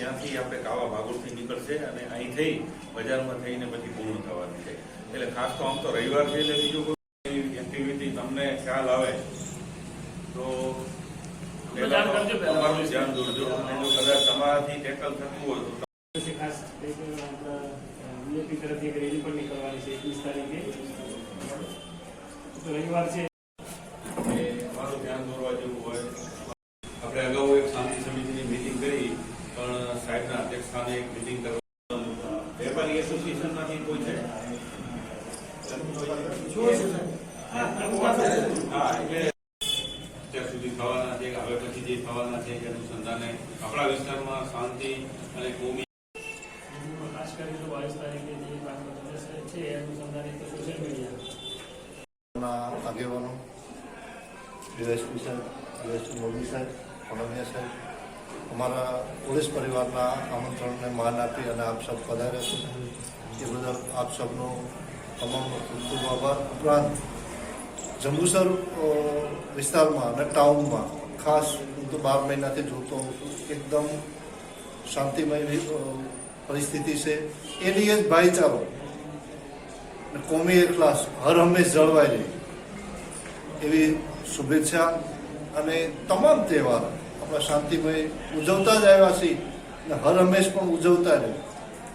ત્યાંથી આપણે કાવા ભાગોળથી નીકળશે અને અહીં થઈ બજારમાં થઈને પછી પૂર્ણ થવાની છે. એટલે ખાસ તો આમ તો રવિવાર છે એટલે બીજું કોઈ એક્ટિવિટી તમને ખ્યાલ આવે તો. તમારું ધ્યાન દોરજો. અને જો કદાચ તમારાથી ટેકલ થતું હોય તો ખાસ એક તરફથી એક રેલી પણ નીકળવાની છે એકવીસ તારીખે. તો રવિવાર છે. એ અમારું ધ્યાન દોરવા જેવું હોય. આપણે અગાઉ એક શાંતિ પણ સાહેબના અધ્યક્ષસ્થાને એક મિટિંગ કરવા વેપારી એસોસિએશનમાંથી કોઈ છે? અત્યાર સુધી થવાના છે હવે પછી જે થવાના છે એ અનુસંધાને આપણા વિસ્તારમાં શાંતિ અને કોમી ખાસ કરીને બાવીસ તારીખે જે છે એ અનુસંધાને તો સોશિયલ મીડિયા આગેવાનો સાહેબ ડીવાયસપી મોદી સાહેબ કણમિયા સાહેબ. અમારા પોલીસ પરિવારના આમંત્રણને માન આપી અને આપ સૌ પધાર્યા છો. એ બદલ આપ સૌનો તમામ ખૂબ આભાર. ઉપરાંત જંબુસર વિસ્તારમાં અને ટાઉનમાં ખાસ હું તો બાર મહિનાથી જોતો હોઉં છું. એકદમ શાંતિમય પરિસ્થિતિ છે. એ लिए જ ભાઈચારો. કોમી એકલાસ હર હંમેશ જળવાઈ રહી. એવી શુભેચ્છા અને તમામ તહેવાર. આપણા શાંતિમય ઉજવતા જ આવ્યા છીએ અને હર હંમેશ પણ ઉજવતા રહે.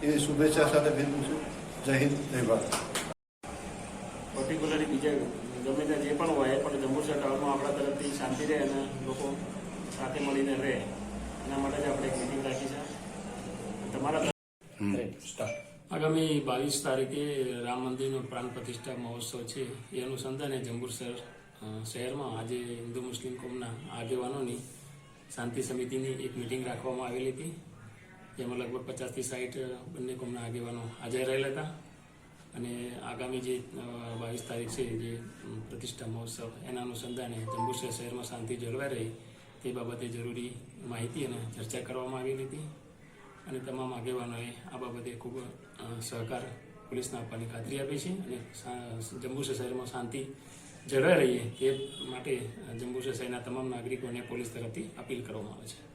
એવી શુભેચ્છા સાથે ભેગું છું. જય હિન્દ જય ભારત. પર્ટિક્યુલરલી બીજા ગમે ત્યાં જે પણ હોય પણ જંબુસર ટાઉનમાં આપણા તરફથી શાંતિ રહે અને લોકો સાથે મળીને રહે. એના માટે જ આપણે એક મિટિંગ રાખી છે. તમારા આગામી બાવીસ તારીખે રામ મંદિરનો પ્રાણ પ્રતિષ્ઠા મહોત્સવ છે. એ અનુસંધાને જંબુસર શહેરમાં આજે હિન્દુ મુસ્લિમ કોમના આગેવાનોની શાંતિ સમિતિની એક મિટિંગ રાખવામાં આવેલી હતી, જેમાં લગભગ પચાસથી સાઠ બંને કોમના આગેવાનો હાજર રહેલા હતા. અને આગામી જે બાવીસ તારીખ છે, જે પ્રતિષ્ઠા મહોત્સવ, એના અનુસંધાને જંબુસર શહેરમાં શાંતિ જળવાઈ રહે, તે બાબતે જરૂરી માહિતી અને ચર્ચા કરવામાં આવેલી હતી. અને તમામ આગેવાનોએ આ બાબતે ખૂબ સહકાર પોલીસને આપવાની ખાતરી આપી છે. અને જંબુસર શહેરમાં શાંતિ જળવાઈ રહીએ. તે માટે જંબુસર શહેરના તમામ નાગરિકોને પોલીસ તરફથી અપીલ કરવામાં આવે છે.